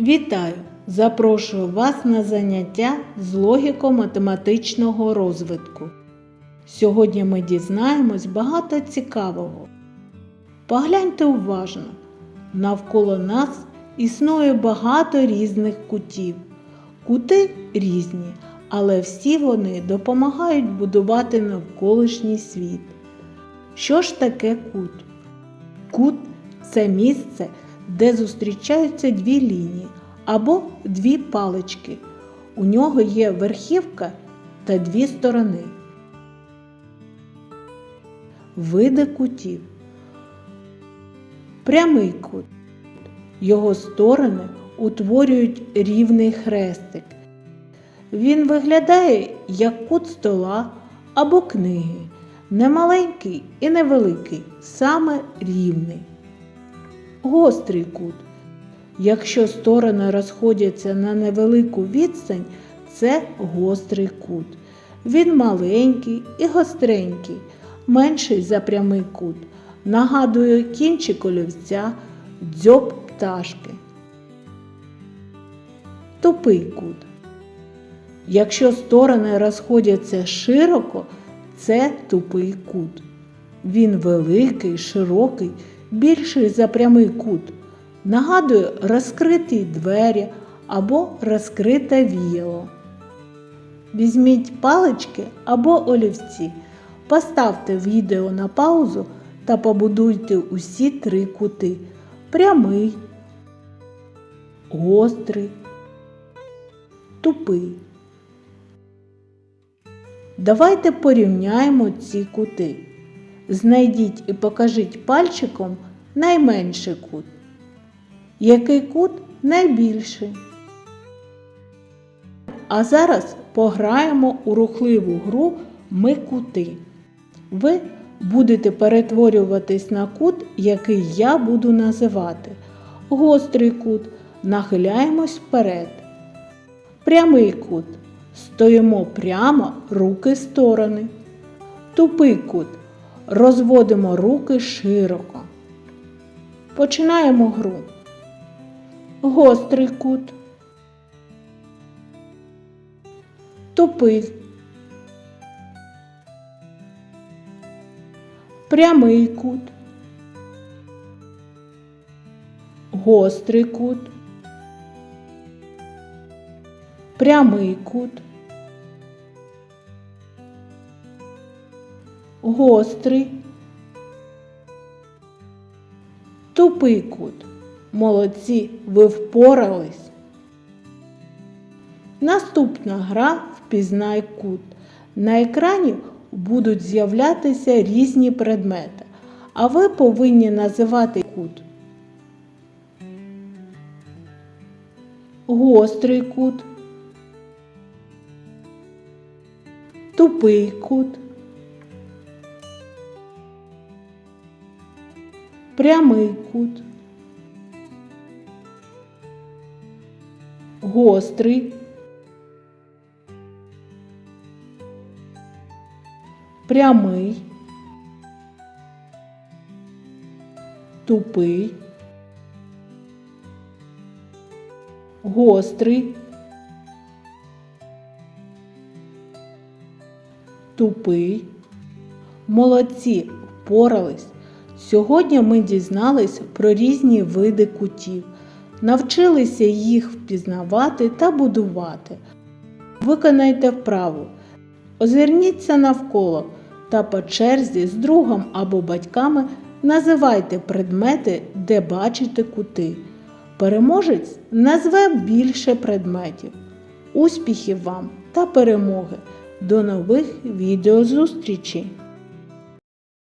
Вітаю! Запрошую вас на заняття з логіко-математичного розвитку. Сьогодні ми дізнаємось багато цікавого. Погляньте уважно. Навколо нас існує багато різних кутів. Кути різні, але всі вони допомагають будувати навколишній світ. Що ж таке кут? Кут це місце, де зустрічаються дві лінії або дві палички. У нього є верхівка та дві сторони. Види кутів. Прямий кут. Його сторони утворюють рівний хрестик. Він виглядає як кут стола або книги. Не маленький і невеликий, саме рівний. Гострий кут. Якщо сторони розходяться на невелику відстань, це гострий кут. Він маленький і гостренький, менший за прямий кут. Нагадує кінчик олівця, дзьоб пташки. Тупий кут. Якщо сторони розходяться широко, це тупий кут. Він великий, широкий, більший за прямий кут. Нагадує розкриті двері або розкрите віяло. Візьміть палички або олівці, поставте відео на паузу та побудуйте усі три кути. Прямий, гострий, тупий. Давайте порівняємо ці кути. Знайдіть і покажіть пальчиком найменший кут. Який кут найбільший? А зараз пограємо у рухливу гру Ми кути. Ви будете перетворюватись на кут, який я буду називати. Гострий кут. Нахиляємось вперед. Прямий кут. Стоїмо прямо руки сторони. Тупий кут. Розводимо руки широко. Починаємо гру. Гострий кут. Тупий. Прямий кут. Гострий кут. Прямий кут. Гострий. Тупий кут. Молодці, ви впорались. Наступна гра Впізнай кут. На екрані будуть з'являтися різні предмети, а ви повинні називати кут. Гострий кут. Тупий кут. Прямий кут. Гострий. Прямий. Тупий. Гострий. Тупий. Молодці впорались. Сьогодні ми дізнались про різні види кутів, навчилися їх впізнавати та будувати. Виконайте вправу. Озирніться навколо та по черзі з другом або батьками називайте предмети, де бачите кути. Переможець назве більше предметів. Успіхів вам та перемоги! До нових відеозустрічей!